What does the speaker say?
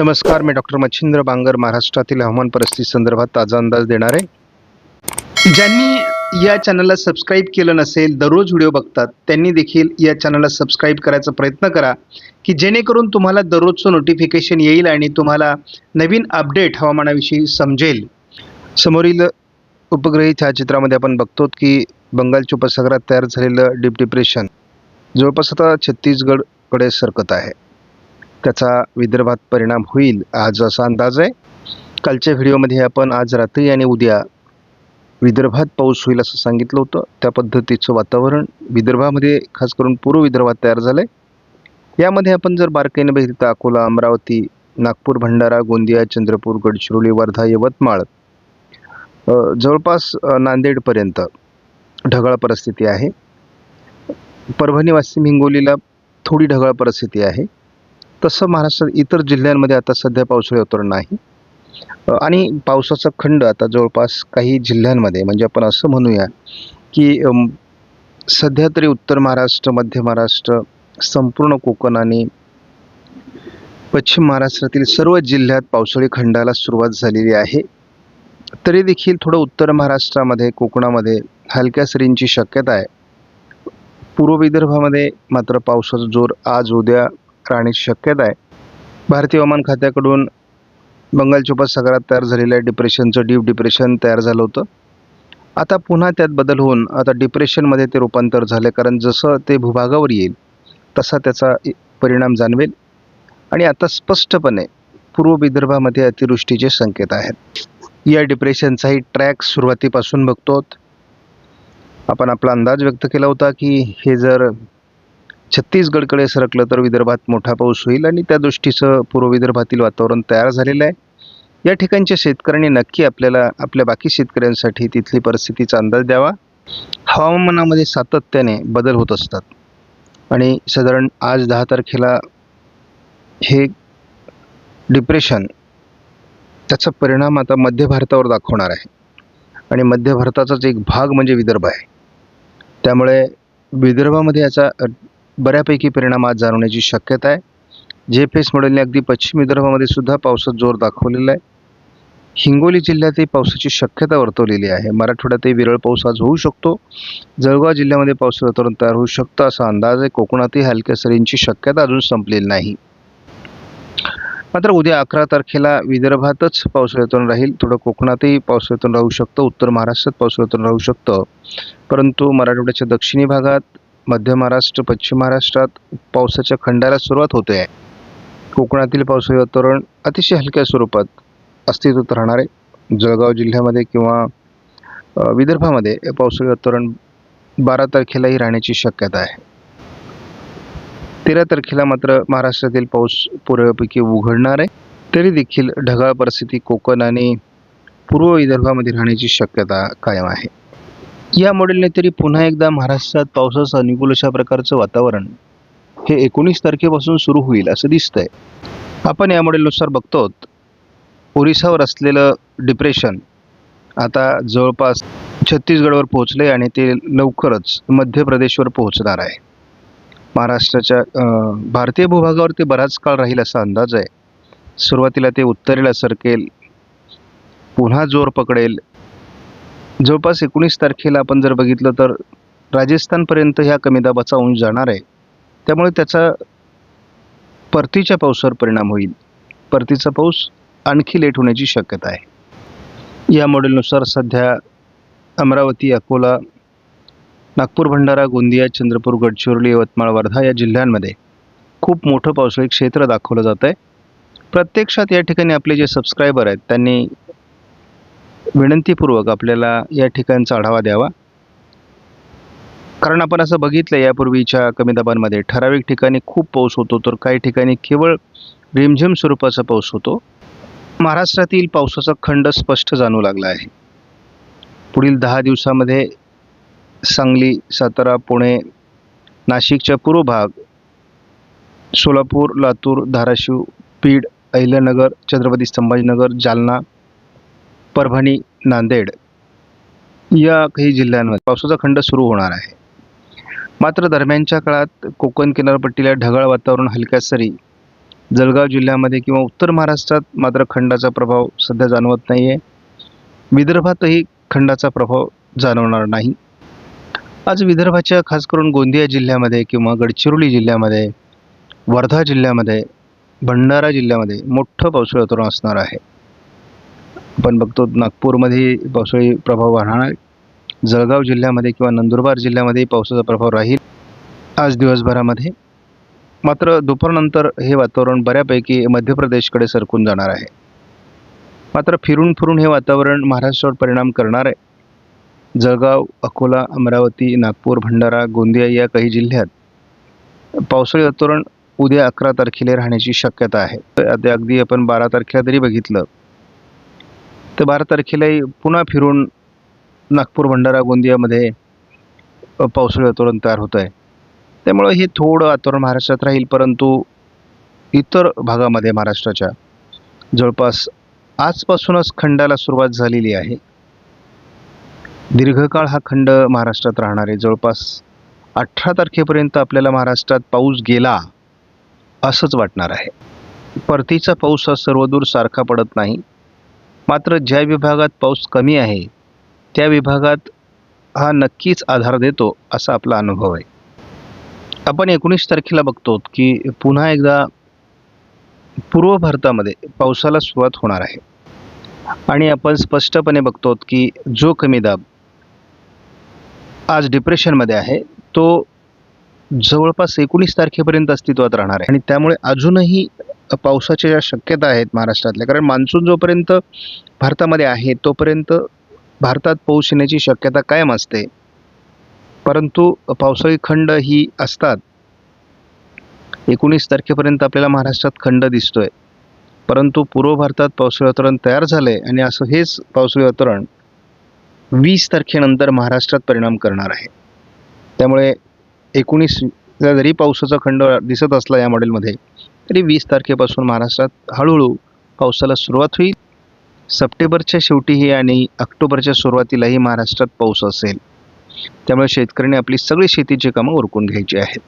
नमस्कार मी डॉक्टर मच्छिंद्र बांगर महाराष्ट्रातील हवामान परिस्थिती संदर्भात ताजा अंदाज देणार आहे. ज्यांनी या चॅनलला सबस्क्राईब केलं नसेल दररोज व्हिडिओ बघतात त्यांनी देखील या चॅनलला सबस्क्राईब करायचा प्रयत्न करा की जेणेकरून तुम्हाला दररोजचं नोटिफिकेशन येईल आणि तुम्हाला नवीन अपडेट हवामानाविषयी समजेल. समोरील उपग्रही छायाचित्रामध्ये आपण बघतो की बंगालच्या उपसागरात तयार झालेलं डीप डिप्रेशन जवळपास आता छत्तीसगडकडे सरकत आहे. त्याचा विदर्भात परिणाम होईल आज असा अंदाज आहे. कालच्या व्हिडिओमध्ये आपण आज रात्री आणि उद्या विदर्भात पाऊस होईल असं सांगितलं होतं. त्या पद्धतीचं वातावरण विदर्भामध्ये खास करून पूर्व विदर्भात तयार झालं आहे यामध्ये आपण जर बारकाईने बघितलं तर अकोला अमरावती नागपूर भंडारा गोंदिया चंद्रपूर गडचिरोली वर्धा यवतमाळ जवळपास नांदेडपर्यंत ढगाळ परिस्थिती आहे. परभणी वाशिम हिंगोलीला थोडी ढगाळ परिस्थिती आहे. तसं महाराष्ट्रात इतर जिल्ह्यांमध्ये आता सध्या पावसाळी वातावरण नाही. आणि पावसाचा खंड आता जवळपास काही जिल्ह्यांमध्ये म्हणजे आपण असं म्हणूया की सध्या तरी उत्तर महाराष्ट्र मध्य महाराष्ट्र संपूर्ण कोकण आणि पश्चिम महाराष्ट्रातील सर्व जिल्ह्यात पावसाळी खंडाला सुरुवात झालेली आहे. तरी देखील थोडं उत्तर महाराष्ट्रामध्ये कोकणामध्ये हलक्या सरींची शक्यता आहे. पूर्व विदर्भामध्ये मात्र पावसाचा जोर आज उद्या राहण्याची शक्यता आहे. भारतीय हवामान खात्याकडून बंगालच्या उपसागरात तयार झालेल्या डिप्रेशनचं डीप डिप्रेशन तयार झालं होतं. आता पुन्हा त्यात बदल होऊन आता डिप्रेशनमध्ये ते रूपांतर झाले कारण जसं ते भूभागावर येईल तसा त्याचा परिणाम जाणवेल. आणि आता स्पष्टपणे पूर्व विदर्भामध्ये अतिवृष्टीचे संकेत आहेत. या डिप्रेशनचाही ट्रॅक सुरुवातीपासून बघतो आपण आपला अंदाज व्यक्त केला होता की हे जर छत्तीसगडकडे सरकलं तर विदर्भात मोठा पाऊस होईल आणि त्या दृष्टीचं पूर्व विदर्भातील वातावरण तयार झालेलं आहे. या ठिकाणच्या शेतकऱ्यांनी नक्की आपल्याला आपल्या बाकी शेतकऱ्यांसाठी तिथली परिस्थितीचा अंदाज द्यावा. हवामानामध्ये सातत्याने बदल होत असतात. आणि साधारण आज दहा तारखेला हे डिप्रेशन त्याचा परिणाम आता मध्य भारतावर दाखवणार आहे. आणि मध्य भारताचाच एक भाग म्हणजे विदर्भ आहे. त्यामुळे विदर्भामध्ये याचा बऱ्यापैकी परिणाम आज जाणवण्याची शक्यता आहे. जे फेस मॉडेलने अगदी पश्चिम विदर्भामध्ये सुद्धा पावसात जोर दाखवलेला आहे. हिंगोली जिल्ह्यातही पावसाची शक्यता वर्तवलेली आहे. मराठवाड्यातही विरळ पाऊस आज होऊ शकतो. जळगाव जिल्ह्यामध्ये पावसाचं वातावरण तयार होऊ शकतं असा अंदाज आहे. कोकणातही हलक्या सरींची शक्यता अजून संपलेली नाही. मात्र उद्या अकरा तारखेला विदर्भातच पावसाळ्यातून वातावरण राहील. थोडं कोकणातही पावसाळी वातावरण राहू शकतं. उत्तर महाराष्ट्रात पावसाळ्यातून वातावरण राहू शकतं. परंतु मराठवाड्याच्या दक्षिणी भागात मध्य महाराष्ट्र पश्चिम महाराष्ट्रात पावसाच्या खंडाला सुरुवात होते आहे. कोकणातील पावसाळी वातावरण अतिशय हलक्या स्वरूपात अस्तित्वात राहणार आहे. जळगाव जिल्ह्यामध्ये किंवा विदर्भामध्ये पावसाळी वातावरण बारा तारखेलाही राहण्याची शक्यता आहे. तेरा तारखेला मात्र महाराष्ट्रातील पाऊस पूर्वपैकी उघडणार आहे. तरी देखील ढगाळ परिस्थिती कोकण आणि पूर्व विदर्भामध्ये राहण्याची शक्यता कायम आहे. या मॉडेलने तरी पुन्हा एकदा महाराष्ट्रात पावसाचं अनुकूल अशा प्रकारचं वातावरण हे एकोणीस तारखेपासून सुरू होईल असं दिसतंय. आपण या मॉडेलनुसार बघतो ओरिसावर असलेलं डिप्रेशन आता जवळपास छत्तीसगडवर पोहोचले आणि ते लवकरच मध्य प्रदेशवर पोहोचणार आहे. महाराष्ट्राच्या भारतीय भूभागावर ते बराच काळ राहील असा अंदाज आहे. सुरुवातीला ते उत्तरेला सरकेल पुन्हा जोर पकडेल जवळपास एकोणीस तारखेला आपण जर बघितलं तर राजस्थानपर्यंत ह्या कमी दाबाचा उंच जाणार आहे. त्यामुळे त्याचा परतीच्या पावसावर परिणाम होईल. परतीचा पाऊस आणखी लेट होण्याची शक्यता आहे. या मॉडेलनुसार सध्या अमरावती अकोला नागपूर भंडारा गोंदिया चंद्रपूर गडचिरोली यवतमाळ वर्धा या जिल्ह्यांमध्ये खूप मोठं पावसाळी क्षेत्र दाखवलं जात आहे प्रत्यक्षात या ठिकाणी आपले जे सबस्क्रायबर आहेत त्यांनी विनंतीपूर्वक आपल्याला या ठिकाणचा आढावा द्यावा. कारण आपण असं बघितलं यापूर्वीच्या कमी दाबांमध्ये ठराविक ठिकाणी खूप पाऊस होतो तर काही ठिकाणी केवळ रिमझिम स्वरूपाचा पाऊस होतो. महाराष्ट्रातील पावसाचा खंड स्पष्ट जाणू लागला आहे. पुढील दहा दिवसामध्ये सांगली सातारा पुणे नाशिकच्या पूर्व भाग सोलापूर लातूर धाराशिव बीड अहिल्यानगर छत्रपती संभाजीनगर जालना परभणी नांदेड या काही जिल्ह्यांमध्ये पावसाचा खंड सुरू होणार आहे. मात्र दरम्यानच्या काळात कोकण किनारपट्टीला ढगाळ वातावरण हलक्या सरी जळगाव जिल्ह्यामध्ये किंवा उत्तर महाराष्ट्रात मात्र खंडाचा प्रभाव सध्या जाणवत नाही आहे विदर्भातही खंडाचा प्रभाव जाणवणार नाही. आज विदर्भाच्या खास करून गोंदिया जिल्ह्यामध्ये किंवा गडचिरोली जिल्ह्यामध्ये वर्धा जिल्ह्यामध्ये भंडारा जिल्ह्यामध्ये मोठं पावसाळी वातावरण असणार आहे. आपण बघतो नागपूरमध्ये पावसाळी प्रभाव राहणार जळगाव जिल्ह्यामध्ये किंवा नंदुरबार जिल्ह्यामध्ये पावसाचा प्रभाव राहील. आज दिवसभरामध्ये. मात्र दुपारनंतर हे वातावरण बऱ्यापैकी मध्य प्रदेशकडे सरकून जाणार आहे. मात्र फिरून फिरून हे वातावरण महाराष्ट्रावर परिणाम करणार आहे. जळगाव अकोला अमरावती नागपूर भंडारा गोंदिया या काही जिल्ह्यात पावसाळी वातावरण उद्या अकरा तारखेला राहण्याची शक्यता आहे. तर अगदी आपण बारा तारखेला जरी बघितलं तर बारा तारखेलाही पुन्हा फिरून नागपूर भंडारा गोंदियामध्ये पावसाळी वातावरण तयार होतं आहे. त्यामुळं हे थोडं वातावरण महाराष्ट्रात राहील परंतु इतर भागामध्ये महाराष्ट्राच्या जवळपास आजपासूनच खंडाला सुरुवात झालेली आहे. दीर्घकाळ हा खंड महाराष्ट्रात राहणार आहे. जवळपास अठरा तारखेपर्यंत आपल्याला महाराष्ट्रात पाऊस गेला असंच वाटणार आहे. परतीचा पाऊस हा सर्वदूर सारखा पडत नाही. मात्र ज्या विभागात पाऊस कमी आहे त्या विभागात हा नक्कीच आधार देतो असा आपला अनुभव आहे. आपण एकोणीस तारखेला बघतो की पुन्हा एकदा पूर्व भारतामध्ये पावसाला सुरुवात होणार आहे. आणि आपण स्पष्टपणे बघतो की जो कमी दाब आज डिप्रेशनमध्ये आहे तो जवळपास एकोणीस तारखेपर्यंत अस्तित्वात राहणार आहे. आणि त्यामुळे अजूनही पावसाच्या ज्या शक्यता आहेत महाराष्ट्रातल्या कारण मान्सून जोपर्यंत भारतामध्ये आहे तोपर्यंत भारतात पाऊस येण्याची शक्यता कायम असते. परंतु पावसाळी खंड ही असतात. एकोणीस तारखेपर्यंत आपल्याला महाराष्ट्रात खंड दिसतोय. परंतु पूर्व भारतात पावसाळी वातावरण तयार झालंय आणि असं हेच पावसाळी वातावरण वीस तारखेनंतर महाराष्ट्रात परिणाम करणार आहे. त्यामुळे एकोणीस जरी पावसाचा खंड दिसत असला या मॉडेलमध्ये तरी वीस तारखेपासून महाराष्ट्रात हळूहळू पावसाला सुरुवात होईल. सप्टेंबरच्या शेवटीही आणि ऑक्टोबरच्या सुरुवातीलाही महाराष्ट्रात पाऊस असेल. त्यामुळे शेतकऱ्यांनी आपली सगळी शेतीची कामं उरकून घ्यायची आहेत.